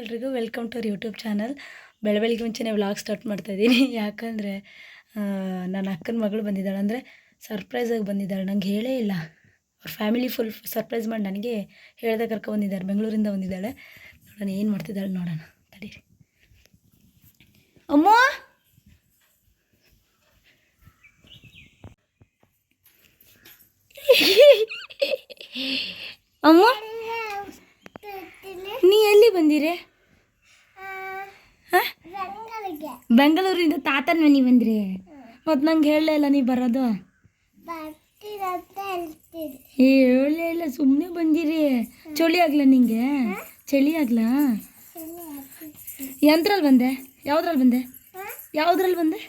ಎಲ್ರಿಗೂ welcome to our YouTube channel. ಬೆಳ ಬೆಳಗ್ಗೆ ಮುಂಚೆನೇ ವ್ಲಾಗ್ ಸ್ಟಾರ್ಟ್ ಮಾಡ್ತಾಯಿದ್ದೀನಿ ಯಾಕಂದರೆ ನನ್ನ ಅಕ್ಕನ ಮಗಳು ಬಂದಿದ್ದಾಳೆ. ಅಂದರೆ ಸರ್ಪ್ರೈಸಾಗಿ ಬಂದಿದ್ದಾಳೆ. ನಂಗೆ ಹೇಳೇ ಇಲ್ಲ. ಅವ್ರ ಫ್ಯಾಮಿಲಿ ಫುಲ್ ಸರ್ಪ್ರೈಸ್ ಮಾಡಿ ನನಗೆ ಹೇಳ್ದೆ ಕರ್ಕೊ ಬಂದಿದ್ದಾರೆ. ಬೆಂಗಳೂರಿಂದ ಬಂದಿದ್ದಾಳೆ. ನೋಡೋಣ ಏನು ಮಾಡ್ತಿದ್ದಾಳೆ ನೋಡೋಣ. ತಡೀರಿ ಅಮ್ಮ! ಅಮ್ಮ ನೀ ಎಲ್ಲಿ ಬಂದಿರೆ ಹಾಂ ಬೆಂಗಳೂರಿಂದ ತಾತನ ಮನೆ ಬಂದ್ರಿ? ಮತ್ತು ನಂಗೆ ಇಲ್ಲ ನೀ ಬರೋದು. ಹೇಳಲೇ ಇಲ್ಲ ಸುಮ್ಮನೆ ಬಂದಿರಿ. ಚಳಿ ಆಗ್ಲಾ ನಿಂಗೆ? ಚಳಿ ಆಗ್ಲಾ? ಯಂತ್ರಲ್ಲಿ ಬಂದೆ. ಯಾವ್ದ್ರಲ್ಲಿ ಬಂದೆ? ಯಾವ್ದ್ರಲ್ಲಿ ಬಂದೆ?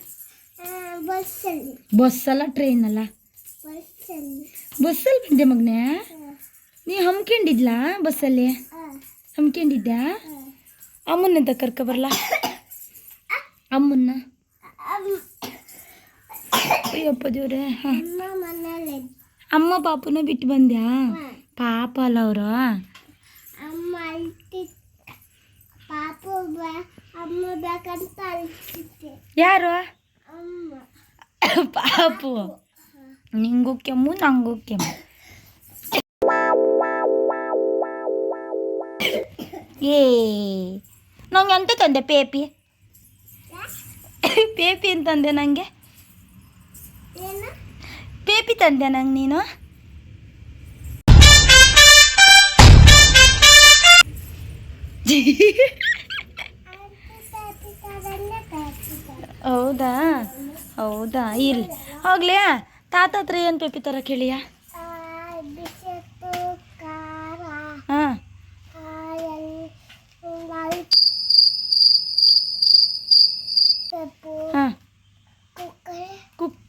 ಬಸ್ಸಲ್ಲಿ ಬಸ್ ಅಲ್ಲ ಟ್ರೈನ್ ಅಲ್ಲ ಬಸ್ಸಲ್ಲಿ ಬಸ್ಸಲ್ಲಿ ಬಂದೆ ಮಗನೇ. ನೀ ಹಮ್ಕೊಂಡಿದ್ಲಾ ಬಸ್ಸಲ್ಲಿ? ಹಮ್ಕೊಂಡಿದ್ದ ಅಮ್ಮನ್ನಂತ ಕರ್ಕೊ ಬರಲ್ಲ ಅಮ್ಮನ್ನ ಅಯ್ಯಪ್ಪ ದೇವ್ರೆ ಹಾಂ ಅಮ್ಮ ಮನೇಲಿ ಅಮ್ಮ ಪಾಪನ ಬಿಟ್ಟು ಬಂದ್ಯಾ ಪಾಪ ಅಲ್ಲ ಅವರು ಅಮ್ಮ ಅಳ್ತಿ ಪಾಪು ಬ- ಅಮ್ಮ ಬೇಕಂತ ಅಳ್ತಿದ್ದೆ ಯಾರು ಅಮ್ಮ ಪಾಪು ನಿಂಗೂ ಕೆಮ್ಮು ನಂಗೂ ಕೆಮ್ಮು ಏ ನಂಗೆ ಅಂತ ತಂದೆ ಪೇಪಿ ಪೇಪಿ ಅಂತಂದೆ ನನಗೆ ಪೇಪಿ ತಂದೆ ನಂಗೆ ನೀನು? ಹೌದಾ? ಹೌದಾ? ಇಲ್ಲಿ ಹೋಗ್ಲಿಯಾ? ತಾತ ಹತ್ರ ಏನು ಪೇಪಿ ತರ ಕೇಳಿಯ ಬಿಸೆಟ್ಟು ಖಾರ ಹಾಂ ಸೊಪ್ಪು ಹಾಂ ಕುಕ್ಕರೆ ಕುಕ್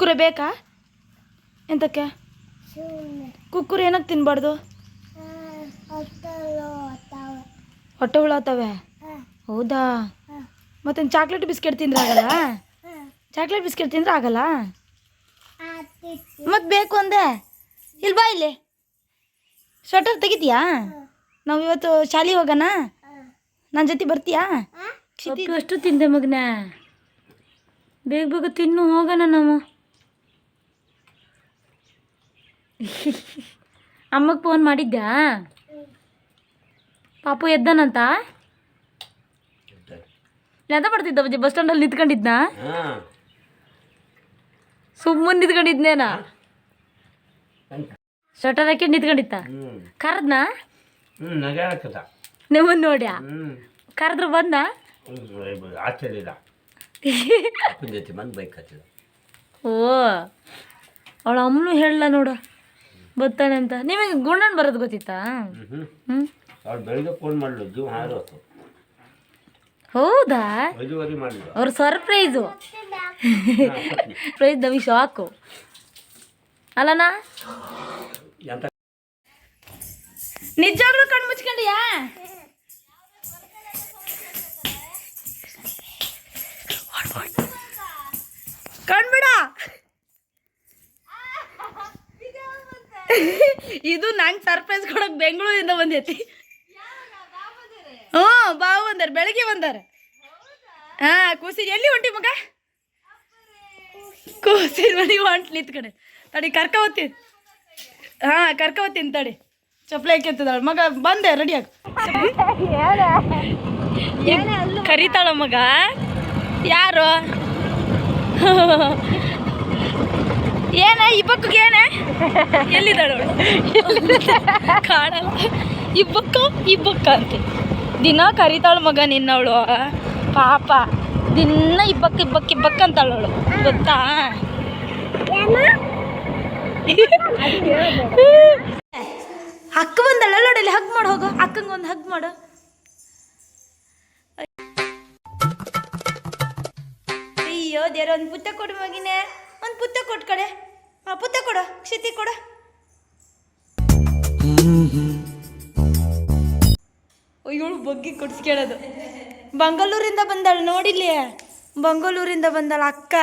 ಕುಕ್ಕುರೆ ಬೇಕಾ? ಎಂತಕ್ಕೆ? ಕುಕ್ಕುರೆ ಏನಕ್ಕೆ ಹೊತ್ತವೆ ಹೊಟ್ಟೆ ಹುಳಾತವೆ ಆತವೆ. ಹೌದಾ? ಮತ್ತೆ ಚಾಕ್ಲೇಟ್ ಬಿಸ್ಕೆಟ್ ತಿಂದ್ರೆ ಆಗಲ್ಲ? ಚಾಕ್ಲೇಟ್ ಬಿಸ್ಕೆಟ್ ತಿಂದ್ರೆ ಆಗಲ್ಲ? ಮತ್ತೆ ಬೇಕು ಅಂದೆ? ಇಲ್ಲಿ ಬಾ ಇಲ್ಲಿ. ಸ್ವೆಟರ್ ತೆಗಿತೀಯಾ? ನಾವು ಇವತ್ತು ಶಾಲಿ ಹೋಗೋಣ. ನನ್ನ ಜೊತೆ ಬರ್ತೀಯಾ? ಅಷ್ಟು ತಿಂದೆ ಮಗನ. ಬೇಗ ಬೇಗ ತಿನ್ನು ಹೋಗೋಣ ನಾವು. ಅಮ್ಮಗೆ ಫೋನ್ ಮಾಡಿದ್ಯಾ? ಪಾಪು ಎದ್ದನಂತ? ನೆದ ಬರ್ತಿದ್ದ ಬಜ್ಜಿ ಬಸ್ ಸ್ಟ್ಯಾಂಡಲ್ಲಿ ನಿಂತ್ಕೊಂಡಿದ್ನಾ? ಸುಮ್ಮನೆ ನಿಂತ್ಕೊಂಡಿದ್ನೇನ? ಸ್ವೆಟರ್ ಹಾಕಿ ನಿಂತ್ಕೊಂಡಿತ್ತ ಕರೆದ್ನ? ನೀವು ನೋಡ್ಯಾ? ಕರೆದ್ರು ಬಂದು? ಓ ಅವಳ ಅಮ್ಮನು ಹೇಳಲ್ಲ ನೋಡು. ಬರ್ತಾನೆ ಅಂತ ನಿಮಗೆ ಗುಂಡನ್ ಬರೋದು ಗೊತ್ತಿತ್ತಾ? ಹ್ಞೂ ಅವ್ರು ಬೆಳಿಗ್ಗೆ ಫೋನ್ ಮಾಡಲು ಹಾರೋತು. ಹೌದಾ? ಅವ್ರ ಸರ್ಪ್ರೈಸ್ ಪ್ರೈಸ್ ನಮಗೆ ಶಾಕು ಅಲ್ಲನಾ ಎಂತ? ನಿಜವಾಗ್ಲೂ ಕಣ್ಣು ಮುಚ್ಕೊಂಡಿಯಾ? ಕಣ್ಬಿಡ ಇದು ನಂಗೆ ಸರ್ಪ್ರೈಸ್ ಕೊಡಕ್ ಬೆಂಗಳೂರಿಂದ ಬಂದೈತಿ. ಹ್ಞೂ ಬಾ ಬಂದಾರ ಬೆಳಗ್ಗೆ ಬಂದಾರ ಹಾ ಕೂಸಿ ಎಲ್ಲಿ ಹೊಂಟಿ ಮಗ? ಕೂಸಿ ಮನಿ ಹೊಂಟ್ಲಿತ್ ನಿಂತ್ಕಡೆ ತಡಿ, ಕರ್ಕ ಹೋಗ್ತೀನಿ ಹಾ, ಕರ್ಕ ಹೋಗ್ತೀನಿ ತಡಿ. ಚಪ್ಪಲಿ ಹಾಕ್ಯಂತದಾಳ ಮಗ, ಬಂದೆ ರೆಡಿ ಆಗ. ಕರಿತಾಳ ಮಗ? ಯಾರು? ಏನ ಈ ಬಕ್ಕಗೆ ಏನ? ಎಲ್ಲಿದ್ದಾಳ ಕಾಣಲ್ಲ ಈ ಬಕ್ಕ ಈ ಬಕ್ಕ ಅಂತೆ. ದಿನ ಕರಿತಾಳು ಮಗ ನಿನ್ನವಳು. ಪಾಪ. ದಿನ ಇಬ್ಬಕ್ಕ ಇಬ್ಬಕ್ಕ ಇಬ್ಬಕ್ಕ ಅಂತಾಳವಳು ಗೊತ್ತಾ? ಅಕ್ಕ ಬಂದಲ್ಲ ನೋಡಲ್ಲಿ ಹಗ್ ಮಾಡು ಹೋಗು. ಅಕ್ಕಂಗೆ ಒಂದು ಹಗ್ ಮಾಡು. ಅಯ್ಯೋ ದೇವ್ರ ಒಂದು ಪುಟ್ಟ ಕೊಡು ಮಗಿನೇ. ಒಂದು ಪುತ್ತ ಕೊಟ್ಟು ಕಡೆ. ಹಾಂ ಪುತ್ತ ಕೊಡು ಕ್ಷಿತಿ ಕೊಡು. ಇವಳು ಬಗ್ಗಿ ಕೊಡಿಸ್ಕೇಳೋದು ಬಂಗಲೂರಿಂದ ಬಂದಾಳು ನೋಡಿಲಿ ಬೆಂಗಳೂರಿಂದ ಬಂದಾಳ ಅಕ್ಕ.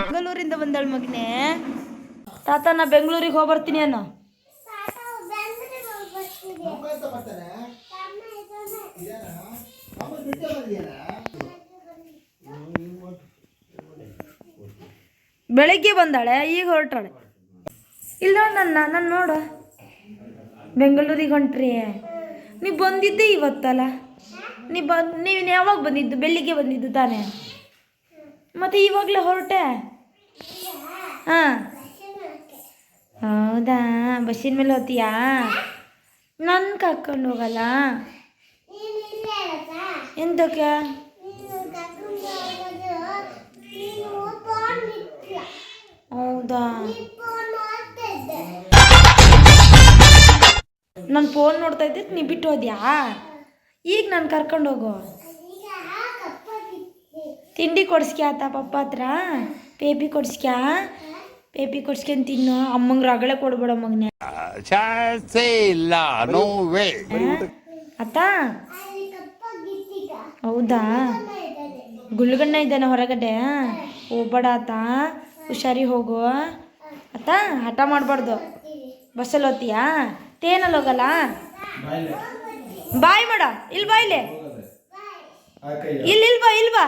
ಬೆಂಗಳೂರಿಂದ ಬಂದಳು ಮಗನೇ. ತಾತ ನಾ ಬೆಂಗಳೂರಿಗೆ ಹೋಗಿ ಬರ್ತೀನಿ? ಅನ್ನೋ ಬರ್ತೀನಿ ಬೆಳಗ್ಗೆ ಬಂದಾಳೆ, ಈಗ ಹೊರಟಾಳೆ ಇಲ್ಲ ನನ್ನ, ನಾನು ನೋಡು. ಬೆಂಗಳೂರಿಗೆ ಹೊಂಟ್ರಿ. ನೀವು ಬಂದಿದ್ದೆ ಇವತ್ತಲ್ಲ. ನೀ ಬಂದು ನೀವು ಯಾವಾಗ ಬಂದಿದ್ದು? ಬೆಳಿಗ್ಗೆ ಬಂದಿದ್ದು ತಾನೇ. ಮತ್ತೆ ಇವಾಗಲೇ ಹೊರಟೆ? ಹಾಂ. ಹೌದಾ? ಬಸ್ಸಿನ ಮೇಲೆ ಹೋತೀಯಾ ನನ್ನ ಹಾಕ್ಕೊಂಡು ಹೋಗಲ್ಲ? ಎಂತಕ್ಕೆ ನೀನು ಕರ್ಕೊಂಡು ಹೋಗೋದು, ನೀನು ಫೋನ್ ಇಟ್ಲ. ಹೌದಾ? ನನ್ನ ಫೋನ್ ನೋಡ್ತಾ ಇದ್ದೆ. ನಾನು ಫೋನ್ ನೋಡ್ತಾ ಇದ್ದೆ ನೀ ಬಿಟ್ಟು ಹೋದ್ಯಾ? ಈಗ ನಾನು ಕರ್ಕೊಂಡು ಕಪ್ಪಾಗಿತ್ತು. ತಿಂಡಿ ಕೊಡ್ಸ್ಕ್ಯಾತ ಪಪ್ಪ ಹತ್ರ? ಪೇಪಿ ಕೊಡ್ಸ್ಕ್ಯಾ? ಪೇಪಿ ಕೊಡ್ಸ್ಕೊಂಡ್ ತಿನ್ನು. ಅಮ್ಮಂಗೆ ರಗಳೆ ಕೊಡ್ಬೇಡ ಮಗ್ನೇ. ಇಲ್ಲ ನೋ ವೇ ಅತ್ತ. ಹೌದಾ? ಗುಲ್ಗಣ್ಣ. ಗುಳ್ಗಣ್ಣ ಇದ್ದಾನೆ ಹೊರಗಡೆ? ಹೋಗ್ಬೇಡ ಆತ ಹುಷಾರಿ ಹೋಗು ಅತ್ತಾ, ಹಠ ಮಾಡಬಾರ್ದು. ಬಸ್ಸಲ್ಲಿ ಓದ್ತೀಯಾ ತೇನಲ್ಲಿ ಹೋಗಲ್ಲ? ಬಾಯ್ ಮಾಡ. ಇಲ್ಲಿ ಬಾ ಇಲ್ಲಿ. ಇಲ್ಲಿ ಬಾ ಇಲ್ಲಿ ಬಾ.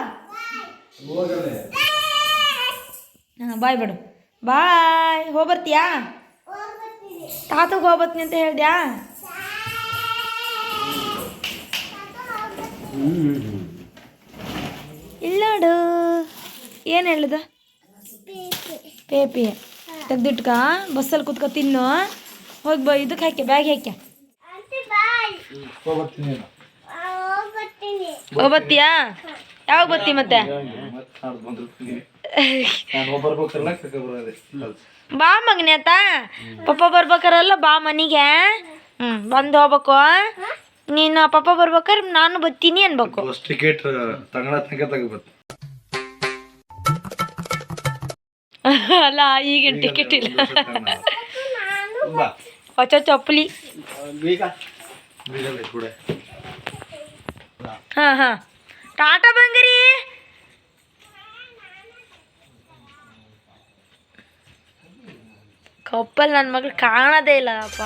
ಹಾಂ, ಬಾಯ್ ಬಿಡು ಬಾಯ್. ಹೋಗ್ಬರ್ತೀಯಾ. ತಾತಗೆ ಹೋಗ್ಬರ್ತೀನಿ ಅಂತ ಹೇಳ್ದ್ಯಾ? ಇಲ್ಲ ನೋಡು. ಏನು ಹೇಳ್ದ? ಪೀಪಿ. ತೆಗ್ದಿಟ್ಕ? ಬಸ್ಸಲ್ಲಿ ಕುತ್ಕೊ ತಿನ್ನು. ಹೋಗಿ ಬ ಇದಕ್ಕೆ ಹಾಕಿ ಬ್ಯಾಗ್ ಹಾಕ್ಯ. ಹೋಗ್ಬತ್ತೀಯಾ? ಯಾವಾಗ ಬತ್ತಿ ಮತ್ತೆ? ಬಾ ಮಗನೆ ಆತ. ಪಪ್ಪ ಬರ್ಬೇಕಾರಲ್ಲ ಬಾ ಮನೆಗೆ. ಹ್ಞೂ ಬಂದು ಹೋಗ್ಬೇಕು. ನೀನು ಪಪ್ಪ ಬರ್ಬೇಕಾರೆ ನಾನು ಬತ್ತೀನಿ ಅನ್ಬೇಕು. ಟಿಕೆಟ್ ತಗೋಬೇಕು ಅಲ್ಲ ಈಗಿನ ಟಿಕೆಟ್ ಇಲ್ಲ. ನಾನು ಹೊಸ ಚಪ್ಪಲಿ ಹಾಂ ಹಾಂ. ಟಾಟಾ ಬಂಗರಿ. ಕಪ್ಪಲ್ ನನ್ನ ಮಗಳು ಕಾಣದೇ ಇಲ್ಲ ಅಪ್ಪ